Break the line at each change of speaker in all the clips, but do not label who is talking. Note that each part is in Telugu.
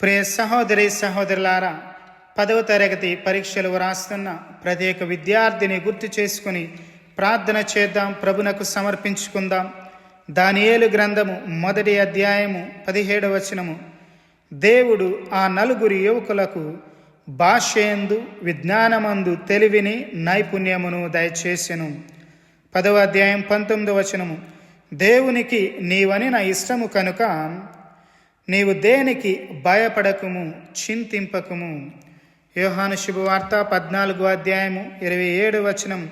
ప్రియ సహోదరి సహోదరులారా పదవ తరగతి పరీక్షలు వ్రాస్తున్న ప్రత్యేక విద్యార్థిని గుర్తు చేసుకుని ప్రార్థన చేద్దాం ప్రభునకు సమర్పించుకుందాం. దానియేలు గ్రంథము మొదటి అధ్యాయము పదిహేడవ వచనము. దేవుడు ఆ నలుగురి యువకులకు భాషయందు విజ్ఞానమందు తెలివిని నైపుణ్యమును దయచేసెను. పదవ అధ్యాయం పంతొమ్మిదవ వచనము. దేవునికి నీవని నా ఇష్టము కనుక నీవు దేనికి భయపడకుము చింతింపకము? యోహాను శుభవార్త పద్నాలుగో అధ్యాయము ఇరవై ఏడు వచనం.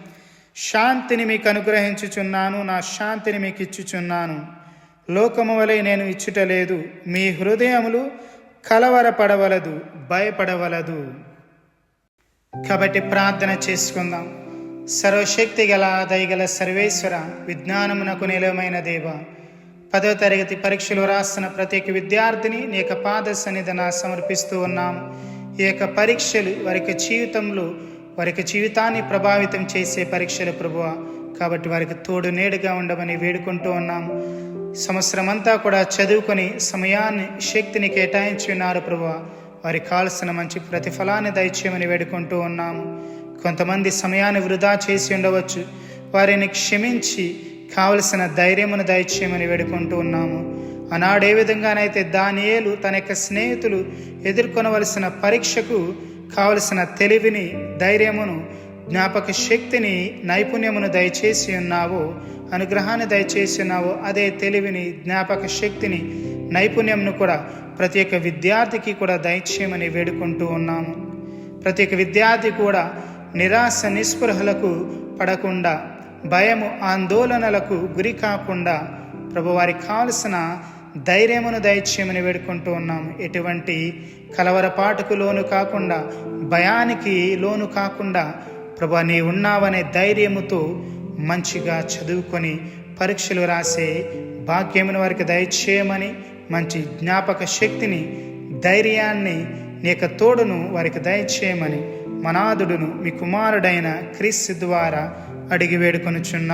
శాంతిని మీకు అనుగ్రహించుచున్నాను నా శాంతిని మీకు ఇచ్చుచున్నాను. లోకము వలె నేను ఇచ్చుటలేదు మీ హృదయములు కలవరపడవలదు భయపడవలదు. కాబట్టి ప్రార్థన చేసుకుందాం. సర్వశక్తి గల దయగల సర్వేశ్వర విజ్ఞానమునకు నిలవమైన దేవ పదో తరగతి పరీక్షలు రాస్తున్న ప్రత్యేక విద్యార్థిని నీ యొక్క పాద సన్నిధన సమర్పిస్తూ ఉన్నాము ఈ యొక్క పరీక్షలు వారి యొక్క జీవితంలో వారి యొక్క జీవితాన్ని ప్రభావితం చేసే పరీక్షలు ప్రభువ. కాబట్టి వారికి తోడు నేడుగా ఉండమని వేడుకుంటూ ఉన్నాము సంవత్సరం అంతా కూడా చదువుకొని సమయాన్ని శక్తిని కేటాయించి ఉన్నారు ప్రభు వారికి కావలసిన మంచి ప్రతిఫలాన్ని దయచేయమని వేడుకుంటూ ఉన్నాము. కొంతమంది సమయాన్ని వృధా చేసి ఉండవచ్చు. వారిని క్షమించి కావలసిన ధైర్యమును దయచేయమని వేడుకుంటూ ఉన్నాము. ఆనాడు ఏ విధంగానైతే దానియేలు తన యొక్క స్నేహితులు ఎదుర్కొనవలసిన పరీక్షకు కావలసిన తెలివిని ధైర్యమును జ్ఞాపక శక్తిని నైపుణ్యమును దయచేసి ఉన్నావో అనుగ్రహాన్ని దయచేసి ఉన్నావో అదే తెలివిని జ్ఞాపక శక్తిని నైపుణ్యంను కూడా ప్రతి ఒక్క విద్యార్థికి కూడా దయచేయమని వేడుకుంటూ ఉన్నాము. ప్రతి ఒక్క విద్యార్థి కూడా నిరాశ నిస్పృహలకు పడకుండా భయము ఆందోళనలకు గురి కాకుండా ప్రభు వారికి కావలసిన ధైర్యమును దయచేయమని వేడుకుంటూ ఉన్నాము. ఎటువంటి కలవరపాటుకు లోను కాకుండా భయానికి లోను కాకుండా ప్రభు నీ ఉన్నావనే ధైర్యముతో మంచిగా చదువుకొని పరీక్షలు రాసే భాగ్యమును వారికి దయచేయమని మంచి జ్ఞాపక శక్తిని ధైర్యాన్ని నీ యొక్క తోడును వారికి దయచేయమని మనాదుడును మీ కుమారుడైన క్రీస్తు ద్వారా అడిగి వేడుకొనుచున్నా.